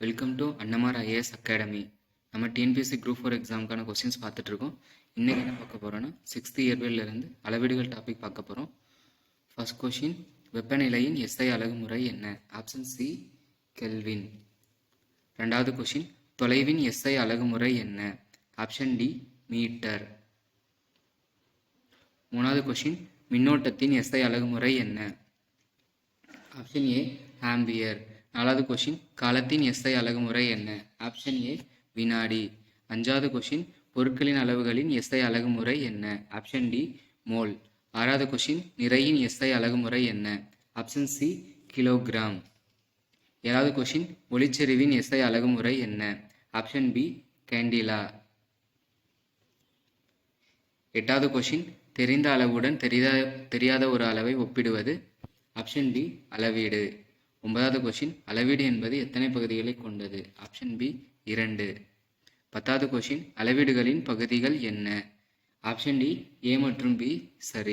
Welcome to Annamar IAS academy நம்ம TNPSC group four எக்ஸாமுக்கான questions பார்த்துட்ருக்கோம் இன்றைக்கி என்ன பார்க்க போகிறோன்னா சிக்ஸ்த் இயர்வேலேருந்து அளவீடுகள் டாபிக் பார்க்க போகிறோம் ஃபர்ஸ்ட் கொஷின் வெப்பநிலையின் எஸ்ஐ அழகுமுறை என்ன? ஆப்ஷன் சி கெல்வின் ரெண்டாவது கொஷின் தொலைவின் எஸ்ஐ அழகுமுறை என்ன? ஆப்ஷன் டி மீட்டர் மூணாவது கொஷின் மின்னோட்டத்தின் எஸ்ஐ அழகுமுறை என்ன? Option A ampere. நாலாவது கொஷின் காலத்தின் எஸ்ஐ அழகுமுறை என்ன? ஆப்ஷன் ஏ வினாடி. அஞ்சாவது கொஷின் பொருட்களின் அளவுகளின் எஸ்ஐ அழகுமுறை என்ன? ஆப்ஷன் டி மோல் ஆறாவது கொஷின் நிறையின் எஸ்ஐ அழகுமுறை என்ன? ஆப்ஷன் சி கிலோகிராம் ஏழாவது கொஷின் ஒளிச்செறிவின் எஸ்ஐ அழகுமுறை என்ன? ஆப்ஷன் பி கேண்டிலா எட்டாவது கொஷின் தெரிந்த அளவுடன் தெரியாத தெரியாத ஒரு அளவை ஒப்பிடுவது. ஆப்ஷன் டி அளவீடு. ஒன்பதாவது கொஷின் அளவீடு என்பது எத்தனை பகுதிகளை கொண்டது? ஆப்ஷன் பி இரண்டு. பத்தாவது கொஷின் அளவீடுகளின் பகுதிகள் என்ன? ஆப்ஷன் டி ஏ மற்றும் பி சரி.